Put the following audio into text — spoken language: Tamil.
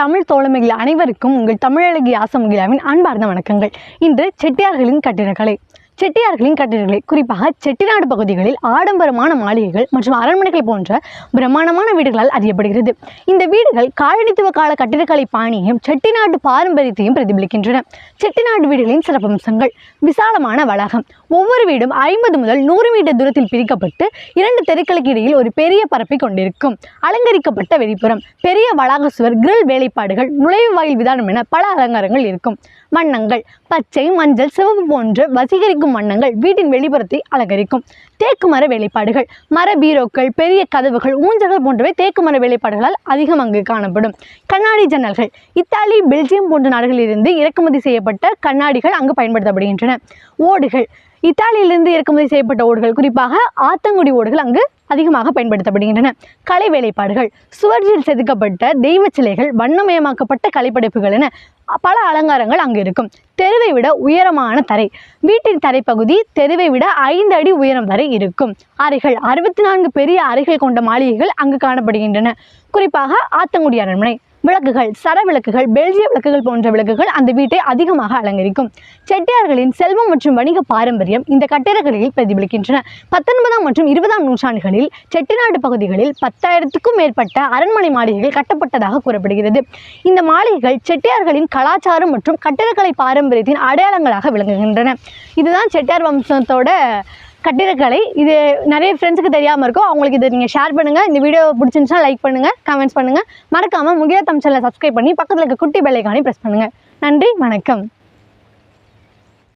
தமிழ் தோழமைகள் அனைவருக்கும் உங்கள் தமிழழகி ஆசமுகிலாவின் அன்பார்ந்த வணக்கங்கள். இன்று செட்டியார்களின் கட்டிடக்கலை. செட்டியார்களின் கட்டிடங்களை குறிப்பாக செட்டிநாடு பகுதிகளில் ஆடம்பரமான மாளிகைகள் மற்றும் அரண்மனைகள் போன்ற பிரம்மாண்டமான வீடுகளால் அறியப்படுகிறது. இந்த வீடுகள் காலனித்துவ கால கட்டிடக்கலை பாணியையும் செட்டிநாட்டு பாரம்பரியத்தையும் பிரதிபலிக்கின்றன. செட்டிநாடு வீடுகளின் சிறப்பம்சங்கள். விசாலமான வளாகம். ஒவ்வொரு வீடும் ஐம்பது முதல் நூறு மீட்டர் தூரத்தில் பிரிக்கப்பட்டு இரண்டு தெருக்களுக்கு இடையில் ஒரு பெரிய பரப்பை கொண்டிருக்கும். அலங்கரிக்கப்பட்ட வெளிப்புறம். பெரிய வளாக சுவர் கிரில் வேலைப்பாடுகள் நுழைவு வாயில் விதானம் என பல அலங்காரங்கள் இருக்கும். வண்ணங்கள். பச்சை மஞ்சள் சிவப்பு போன்ற வசீகரிக்கும் வண்ணங்கள் வீட்டின் வெளிப்புறத்தை அலங்கரிக்கும். தேக்கு மர வேலைப்பாடுகள் மர பீரோக்கள் பெரிய கதவுகள் ஊஞ்சல்கள் போன்றவை தேக்கு மர வேலைப்பாடுகளால் அதிகம் அங்கு காணப்படும். கண்ணாடி ஜன்னல்கள் இத்தாலி பெல்ஜியம் போன்ற நாடுகளிலிருந்து இறக்குமதி செய்யப்பட்ட கண்ணாடிகள் அங்கு பயன்படுத்தப்படுகின்றன. ஓடுகள் இத்தாலியிலிருந்து இறக்குமதி செய்யப்பட்ட ஓடுகள் குறிப்பாக ஆத்தங்குடி ஓடுகள் அங்கு அதிகமாக பயன்படுத்தப்படுகின்றன. கலை வேலைப்பாடுகள் சுவர்ஜில் செதுக்கப்பட்ட தெய்வ சிலைகள் வண்ணமயமாக்கப்பட்ட கலைப்படைப்புகள் என பல அலங்காரங்கள் அங்கு இருக்கும். தெருவை விட உயரமான தரை வீட்டின் தரைப்பகுதி தெருவை விட ஐந்து அடி உயரம் வரை இருக்கும். அறைகள் அறுபத்தி நான்கு பெரிய அறைகள் கொண்ட மாளிகைகள் அங்கு காணப்படுகின்றன. குறிப்பாக ஆத்தங்குடி அரண்மனை விளக்குகள் சர விளக்குகள் பெல்ஜிய விளக்குகள் போன்ற விளக்குகள் அந்த வீட்டை அதிகமாக அலங்கரிக்கும். செட்டியார்களின் செல்வம் மற்றும் வணிக பாரம்பரியம் இந்த கட்டிடக்கலையில் பிரதிபலிக்கின்றன. பத்தொன்பதாம் மற்றும் இருபதாம் நூற்றாண்டுகளில் செட்டிநாடு பகுதிகளில் பத்தாயிரத்துக்கும் மேற்பட்ட அரண்மனை மாளிகைகள் கட்டப்பட்டதாக கூறப்படுகிறது. இந்த மாளிகைகள் செட்டியார்களின் கலாச்சாரம் மற்றும் கட்டிடக்கலை பாரம்பரியத்தின் அடையாளங்களாக விளங்குகின்றன. இதுதான் செட்டியார் வம்சத்தோட கட்டிடக்கலை இது நிறைய ஃப்ரெண்ட்ஸுக்கு தெரியாமல் இருக்கும். அவங்களுக்கு இதை நீங்கள் ஷேர் பண்ணுங்கள் இந்த வீடியோ பிடிச்சிருந்துச்சுன்னா லைக் பண்ணுங்கள் கமெண்ட்ஸ் பண்ணுங்கள் மறக்காமல் முகிலா தமிழ் சேனலை சப்ஸ்கிரைப் பண்ணி பக்கத்தில் இருக்க குட்டி பெல்லைக்கானே ப்ரெஸ் பண்ணுங்கள் நன்றி வணக்கம்.